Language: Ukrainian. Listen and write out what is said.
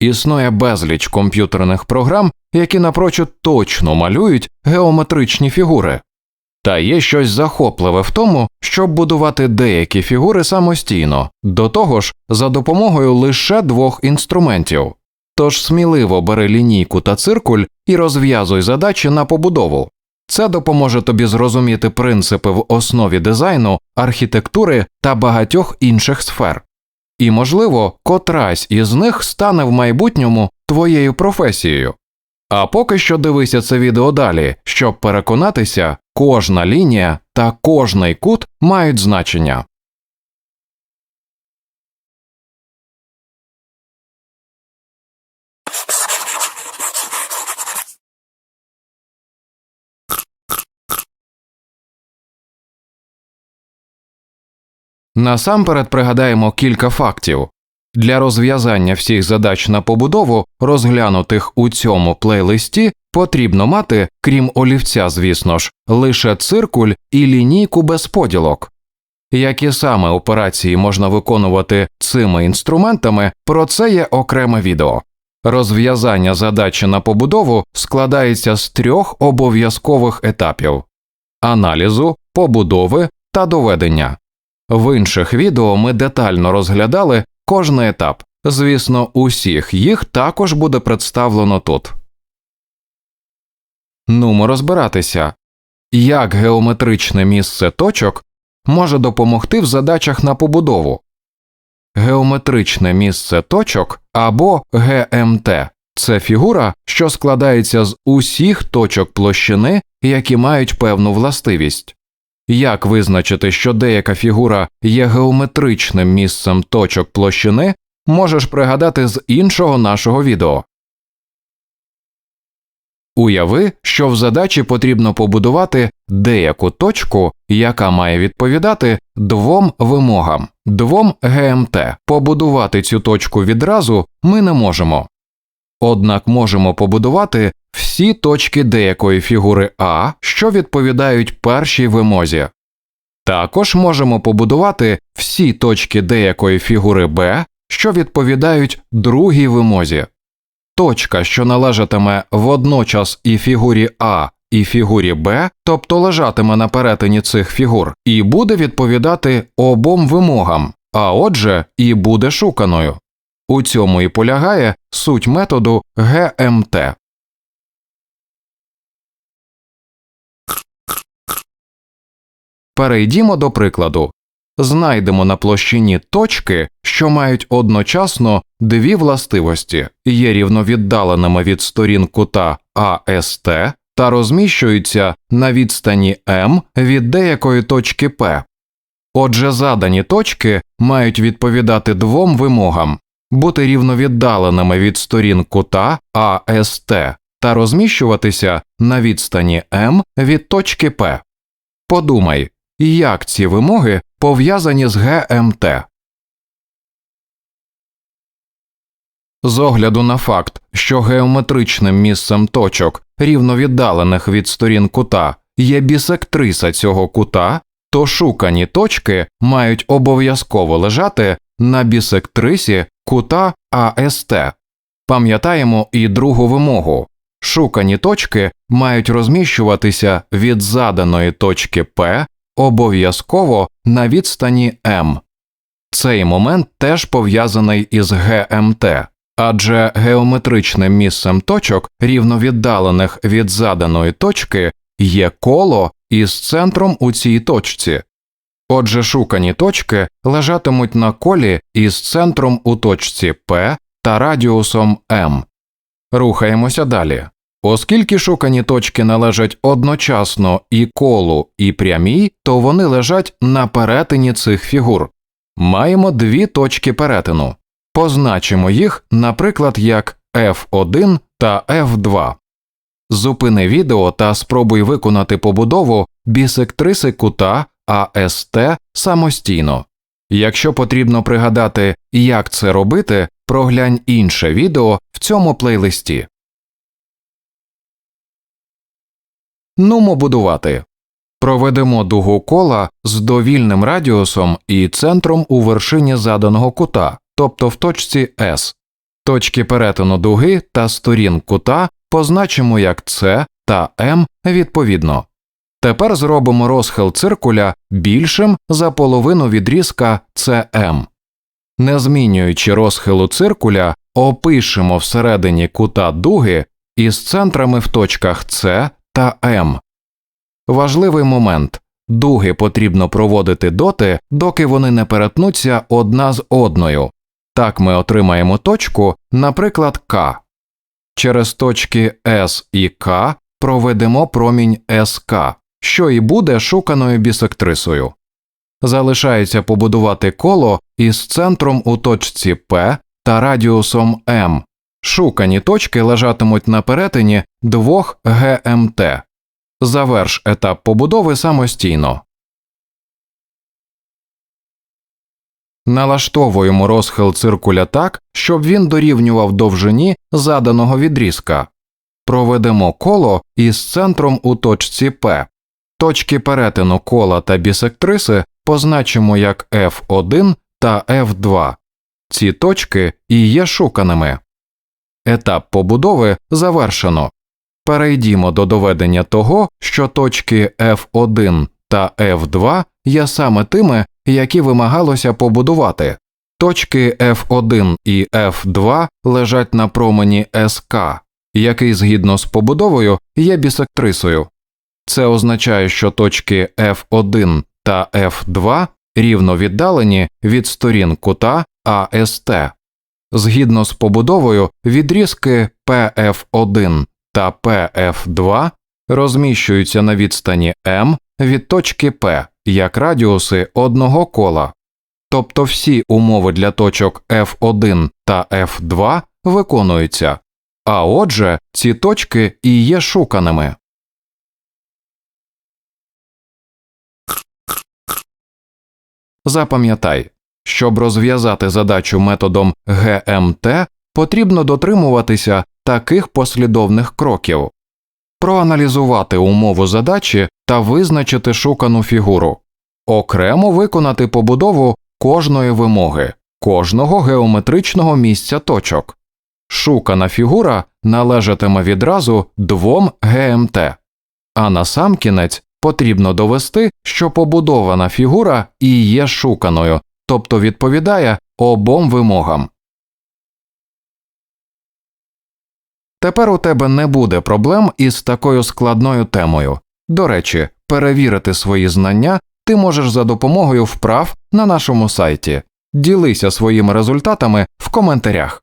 Існує безліч комп'ютерних програм, які напрочуд точно малюють геометричні фігури. Та є щось захопливе в тому, щоб будувати деякі фігури самостійно, до того ж, за допомогою лише двох інструментів. Тож сміливо бери лінійку та циркуль і розв'язуй задачі на побудову. Це допоможе тобі зрозуміти принципи в основі дизайну, архітектури та багатьох інших сфер. І, можливо, котрась із них стане в майбутньому твоєю професією. А поки що дивися це відео далі, щоб переконатися, кожна лінія та кожний кут мають значення. Насамперед пригадаємо кілька фактів. Для розв'язання всіх задач на побудову, розглянутих у цьому плейлисті, потрібно мати, крім олівця, звісно ж, лише циркуль і лінійку без поділок. Які саме операції можна виконувати цими інструментами, про це є окреме відео. Розв'язання задачі на побудову складається з трьох обов'язкових етапів аналізу, побудови та доведення. В інших відео ми детально розглядали кожний етап. Звісно, усіх їх також буде представлено тут. Нумо розбиратися, як геометричне місце точок може допомогти в задачах на побудову. Геометричне місце точок або ГМТ це фігура, що складається з усіх точок площини, які мають певну властивість. Як визначити, що деяка фігура є геометричним місцем точок площини, можеш пригадати з іншого нашого відео. Уяви, що в задачі потрібно побудувати деяку точку, яка має відповідати двом вимогам, двом ГМТ. Побудувати цю точку відразу ми не можемо. Однак можемо побудувати всі точки деякої фігури А, що відповідають першій вимозі. Також можемо побудувати всі точки деякої фігури Б, що відповідають другій вимозі. Точка, що належатиме водночас і фігурі А, і фігурі Б, тобто лежатиме на перетині цих фігур, і буде відповідати обом вимогам, а отже, і буде шуканою. У цьому і полягає суть методу ГМТ. Перейдімо до прикладу. Знайдемо на площині точки, що мають одночасно дві властивості, є рівновіддаленими від сторін кута АСТ та розміщуються на відстані М від деякої точки П. Отже, задані точки мають відповідати двом вимогам бути рівновіддаленими від сторін кута АСТ та розміщуватися на відстані М від точки П. Подумай, як ці вимоги пов'язані з ГМТ. З огляду на факт, що геометричним місцем точок, рівновіддалених від сторін кута, є бісектриса цього кута, то шукані точки мають обов'язково лежати на бісектрисі кута АСТ. Пам'ятаємо і другу вимогу шукані точки мають розміщуватися від заданої точки П обов'язково на відстані М. Цей момент теж пов'язаний із ГМТ, адже геометричним місцем точок, рівновіддалених від заданої точки, є коло із центром у цій точці. Отже, шукані точки лежатимуть на колі із центром у точці П та радіусом М. Рухаємося далі. Оскільки шукані точки належать одночасно і колу, і прямій, то вони лежать на перетині цих фігур. Маємо дві точки перетину. Позначимо їх, наприклад, як F1 та F2. Зупини відео та спробуй виконати побудову бісектриси кута АСТ самостійно. Якщо потрібно пригадати, як це робити, проглянь інше відео в цьому плейлисті. Нумо будувати. Проведемо дугу кола з довільним радіусом і центром у вершині заданого кута, тобто в точці S. Точки перетину дуги та сторін кута позначимо як С та М відповідно. Тепер зробимо розхил циркуля більшим за половину відрізка CM. Не змінюючи розхилу циркуля, опишемо всередині кута дуги із центрами в точках С та М. Важливий момент дуги потрібно проводити доти, доки вони не перетнуться одна з одною. Так ми отримаємо точку, наприклад, К. Через точки С і К проведемо промінь СК, що і буде шуканою бісектрисою. Залишається побудувати коло із центром у точці П та радіусом М. Шукані точки лежатимуть на перетині двох ГМТ. Заверш етап побудови самостійно. Налаштовуємо розхил циркуля так, щоб він дорівнював довжині заданого відрізка. Проведемо коло із центром у точці П. Точки перетину кола та бісектриси позначимо як F1 та F2. Ці точки і є шуканими. Етап побудови завершено. Перейдімо до доведення того, що точки F1 та F2 є саме тими, які вимагалося побудувати. Точки F1 і F2 лежать на промені СК, який згідно з побудовою є бісектрисою. Це означає, що точки F1 та F2 рівно віддалені від сторін кута АСТ. Згідно з побудовою, відрізки PF1 та PF2 розміщуються на відстані М від точки П як радіуси одного кола, тобто всі умови для точок F1 та F2 виконуються, а отже, ці точки і є шуканими. Запам'ятай, щоб розв'язати задачу методом ГМТ, потрібно дотримуватися таких послідовних кроків. Проаналізувати умову задачі та визначити шукану фігуру, окремо виконати побудову кожної вимоги, кожного геометричного місця точок. Шукана фігура належатиме відразу двом ГМТ, а насамкінець потрібно довести, що побудована фігура і є шуканою, тобто відповідає обом вимогам. Тепер у тебе не буде проблем із такою складною темою. До речі, перевірити свої знання ти можеш за допомогою вправ на нашому сайті. Ділися своїми результатами в коментарях.